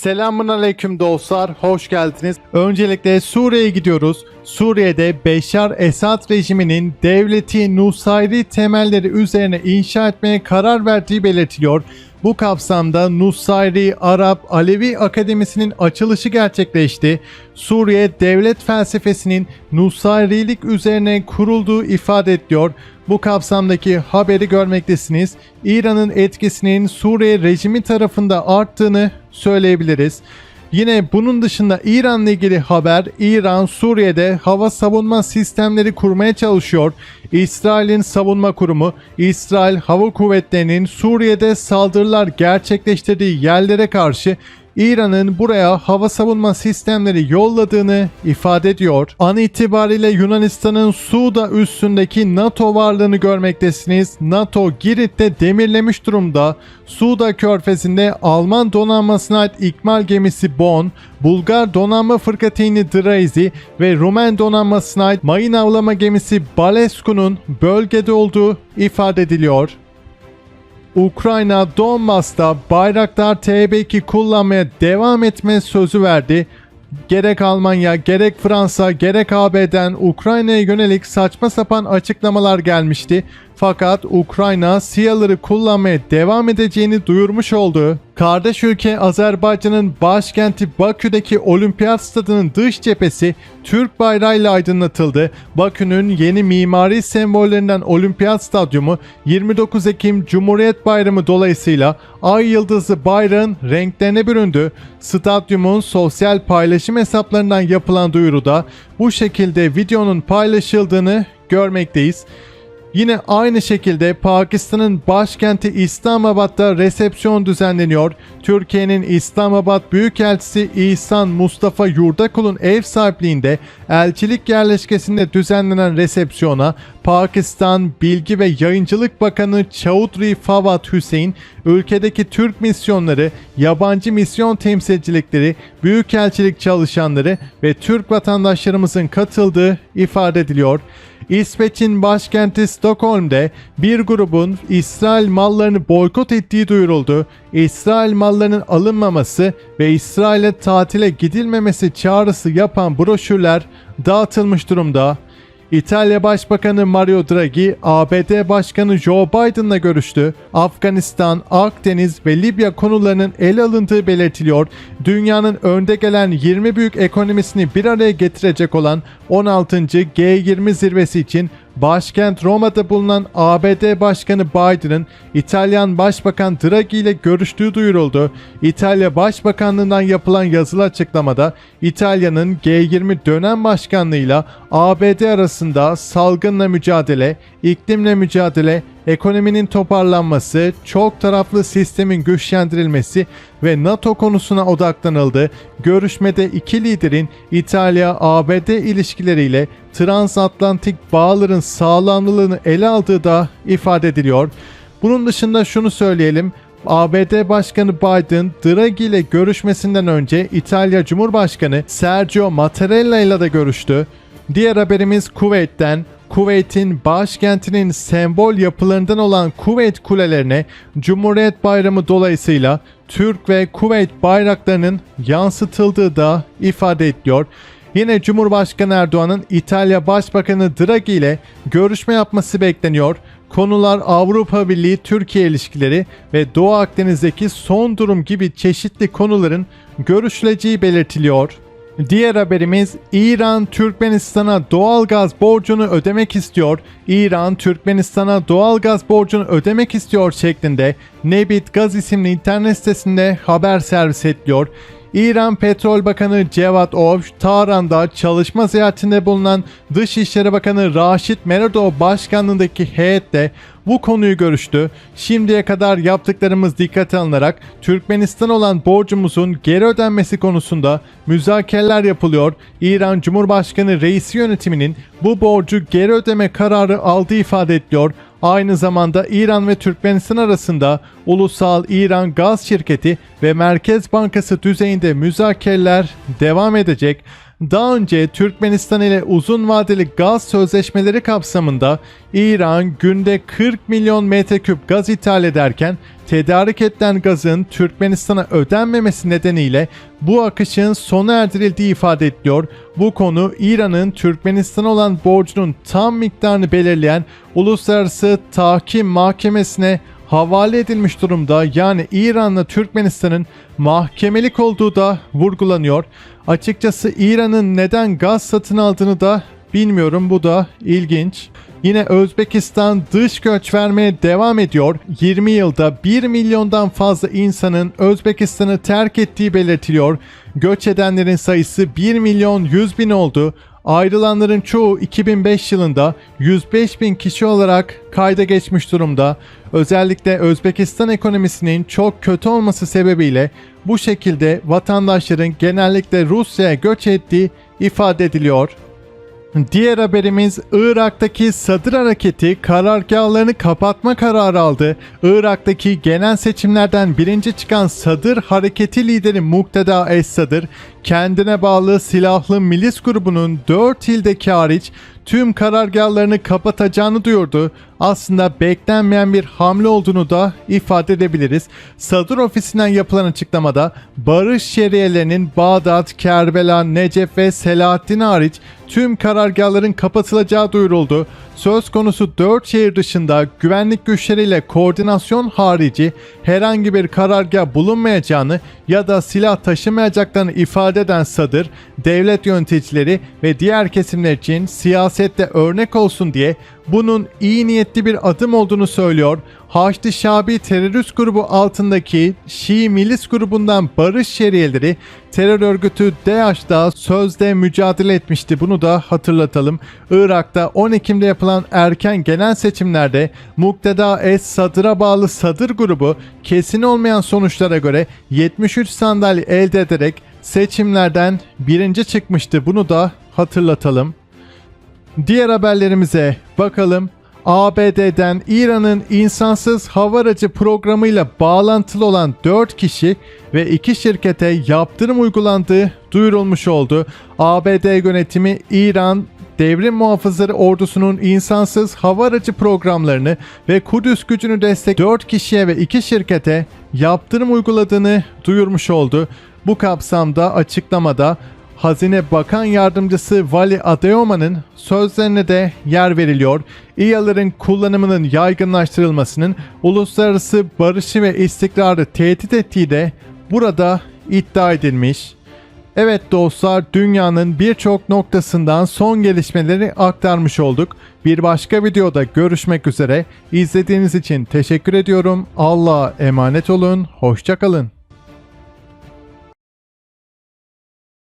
Selamun aleyküm dostlar, hoş geldiniz. Öncelikle Suriye'ye gidiyoruz. Suriye'de Beşar Esad rejiminin devleti Nusayri temelleri üzerine inşa etmeye karar verdiği belirtiliyor. Bu kapsamda Nusayri Arap Alevi Akademisi'nin açılışı gerçekleşti. Suriye devlet felsefesinin Nusayrilik üzerine kurulduğu ifade ediliyor. Bu kapsamdaki haberi görmektesiniz. İran'ın etkisinin Suriye rejimi tarafında arttığını söyleyebiliriz. Yine bunun dışında İran'la ilgili haber İran Suriye'de hava savunma sistemleri kurmaya çalışıyor. İsrail'in savunma kurumu İsrail Hava Kuvvetleri'nin Suriye'de saldırılar gerçekleştirdiği yerlere karşı İran'ın buraya hava savunma sistemleri yolladığını ifade ediyor. An itibariyle Yunanistan'ın Suda üstündeki NATO varlığını görmektesiniz. NATO Girit'te demirlemiş durumda. Suda körfezinde Alman donanmasına ait ikmal gemisi Bon, Bulgar donanma fırkateyni Drazi ve Rumen donanmasına ait mayın avlama gemisi Balescu'nun bölgede olduğu ifade ediliyor. Ukrayna Donbas'ta Bayraktar TB2 kullanmaya devam etme sözü verdi. Gerek Almanya, gerek Fransa, gerek AB'den Ukrayna'ya yönelik saçma sapan açıklamalar gelmişti. Fakat Ukrayna SİHA'ları kullanmaya devam edeceğini duyurmuş oldu. Kardeş ülke Azerbaycan'ın başkenti Bakü'deki olimpiyat stadının dış cephesi Türk bayrağıyla aydınlatıldı. Bakü'nün yeni mimari sembollerinden olimpiyat stadyumu 29 Ekim Cumhuriyet Bayramı dolayısıyla ay yıldızı bayrağın renklerine büründü. Stadyumun sosyal paylaşım hesaplarından yapılan duyuruda bu şekilde videonun paylaşıldığını görmekteyiz. Yine aynı şekilde Pakistan'ın başkenti İslamabad'da resepsiyon düzenleniyor. Türkiye'nin İslamabad Büyükelçisi İhsan Mustafa Yurdakul'un ev sahipliğinde elçilik yerleşkesinde düzenlenen resepsiyona Pakistan Bilgi ve Yayıncılık Bakanı Chaudhry Fawad Hüseyin, ülkedeki Türk misyonları, yabancı misyon temsilcilikleri, büyükelçilik çalışanları ve Türk vatandaşlarımızın katıldığı ifade ediliyor. İsveç'in başkenti Stockholm'de bir grubun İsrail mallarını boykot ettiği duyuruldu. İsrail mallarının alınmaması ve İsrail'e tatile gidilmemesi çağrısı yapan broşürler dağıtılmış durumda. İtalya Başbakanı Mario Draghi, ABD Başkanı Joe Biden'la görüştü. Afganistan, Akdeniz ve Libya konularının ele alındığı belirtiliyor. Dünyanın önde gelen 20 büyük ekonomisini bir araya getirecek olan 16. G20 zirvesi için başkent Roma'da bulunan ABD Başkanı Biden'ın İtalyan Başbakan Draghi ile görüştüğü duyuruldu. İtalya Başbakanlığından yapılan yazılı açıklamada İtalya'nın G20 dönem başkanlığıyla ABD arasında salgınla mücadele, iklimle mücadele, ekonominin toparlanması, çok taraflı sistemin güçlendirilmesi ve NATO konusuna odaklanıldı. Görüşmede iki liderin İtalya-ABD ilişkileriyle transatlantik bağların sağlamlılığını ele aldığı da ifade ediliyor. Bunun dışında şunu söyleyelim. ABD Başkanı Biden, Draghi ile görüşmesinden önce İtalya Cumhurbaşkanı Sergio Mattarella ile de görüştü. Diğer haberimiz Kuveyt'ten. Kuveyt'in başkentinin sembol yapılarından olan Kuveyt kulelerine Cumhuriyet Bayramı dolayısıyla Türk ve Kuveyt bayraklarının yansıtıldığı da ifade ediliyor. Yine Cumhurbaşkanı Erdoğan'ın İtalya Başbakanı Draghi ile görüşme yapması bekleniyor. Konular Avrupa Birliği Türkiye ilişkileri ve Doğu Akdeniz'deki son durum gibi çeşitli konuların görüşüleceği belirtiliyor. Diğer haberimiz İran Türkmenistan'a doğal gaz borcunu ödemek istiyor. İran Türkmenistan'a doğal gaz borcunu ödemek istiyor şeklinde Nebit Gaz isimli internet sitesinde haber servis ediliyor. İran Petrol Bakanı Cevat Ovş, Tahran'da çalışma ziyaretinde bulunan Dışişleri Bakanı Raşit Meredov başkanlığındaki heyetle bu konuyu görüştü. Şimdiye kadar yaptıklarımız dikkate alınarak Türkmenistan olan borcumuzun geri ödenmesi konusunda müzakereler yapılıyor. İran Cumhurbaşkanı reisi yönetiminin bu borcu geri ödeme kararı aldığı ifade ediliyor. Aynı zamanda İran ve Türkmenistan arasında Ulusal İran Gaz Şirketi ve Merkez Bankası düzeyinde müzakereler devam edecek. Daha önce Türkmenistan ile uzun vadeli gaz sözleşmeleri kapsamında İran günde 40 milyon metreküp gaz ithal ederken tedarik edilen gazın Türkmenistan'a ödenmemesi nedeniyle bu akışın sona erdirildiği ifade ediliyor. Bu konu İran'ın Türkmenistan'a olan borcunun tam miktarını belirleyen Uluslararası Tahkim Mahkemesi'ne havale edilmiş durumda. Yani İran'la Türkmenistan'ın mahkemelik olduğu da vurgulanıyor. Açıkçası İran'ın neden gaz satın aldığını da bilmiyorum. Bu da ilginç. Yine Özbekistan dış göç vermeye devam ediyor. 20 yılda 1 milyondan fazla insanın Özbekistan'ı terk ettiği belirtiliyor. Göç edenlerin sayısı 1 milyon 100 bin oldu. Ayrılanların çoğu 2005 yılında 105 bin kişi olarak kayda geçmiş durumda. Özellikle Özbekistan ekonomisinin çok kötü olması sebebiyle bu şekilde vatandaşların genellikle Rusya'ya göç ettiği ifade ediliyor. Diğer haberimiz Irak'taki Sadır hareketi karargahlarını kapatma kararı aldı. Irak'taki genel seçimlerden birinci çıkan Sadır hareketi lideri Mukteda Es-Sadır kendine bağlı silahlı milis grubunun 4 ildeki hariç tüm karargahlarını kapatacağını duyurdu. Aslında beklenmeyen bir hamle olduğunu da ifade edebiliriz. Sadır ofisinden yapılan açıklamada barış şeriyelerinin Bağdat, Kerbela, Necef ve Selahaddin hariç tüm karargahların kapatılacağı duyuruldu. Söz konusu 4 şehir dışında güvenlik güçleriyle koordinasyon harici herhangi bir karargah bulunmayacağını ya da silah taşımayacaklarını ifade eden Sadır, devlet yöneticileri ve diğer kesimler için siyasette örnek olsun diye bunun iyi niyetli bir adım olduğunu söylüyor. Haçlı Şabi terörist grubu altındaki Şii milis grubundan barış şeriyeleri terör örgütü DAEŞ'da sözde mücadele etmişti. Bunu da hatırlatalım. Irak'ta 10 Ekim'de yapılan erken genel seçimlerde Mukteda Es Sadır'a bağlı Sadır grubu kesin olmayan sonuçlara göre 73 sandalye elde ederek seçimlerden birinci çıkmıştı. Bunu da hatırlatalım. Diğer haberlerimize bakalım. ABD'den İran'ın insansız hava aracı programıyla bağlantılı olan 4 kişi ve 2 şirkete yaptırım uygulandığı duyurulmuş oldu. ABD yönetimi İran Devrim Muhafızları Ordusu'nun insansız hava aracı programlarını ve Kudüs gücünü destek 4 kişiye ve 2 şirkete yaptırım uyguladığını duyurmuş oldu. Bu kapsamda açıklamada Hazine Bakan Yardımcısı Vali Adeoma'nın sözlerine de yer veriliyor. İHA'ların kullanımının yaygınlaştırılmasının uluslararası barışı ve istikrarı tehdit ettiği de burada iddia edilmiş. Evet dostlar dünyanın birçok noktasından son gelişmeleri aktarmış olduk. Bir başka videoda görüşmek üzere. İzlediğiniz için teşekkür ediyorum. Allah'a emanet olun. Hoşçakalın.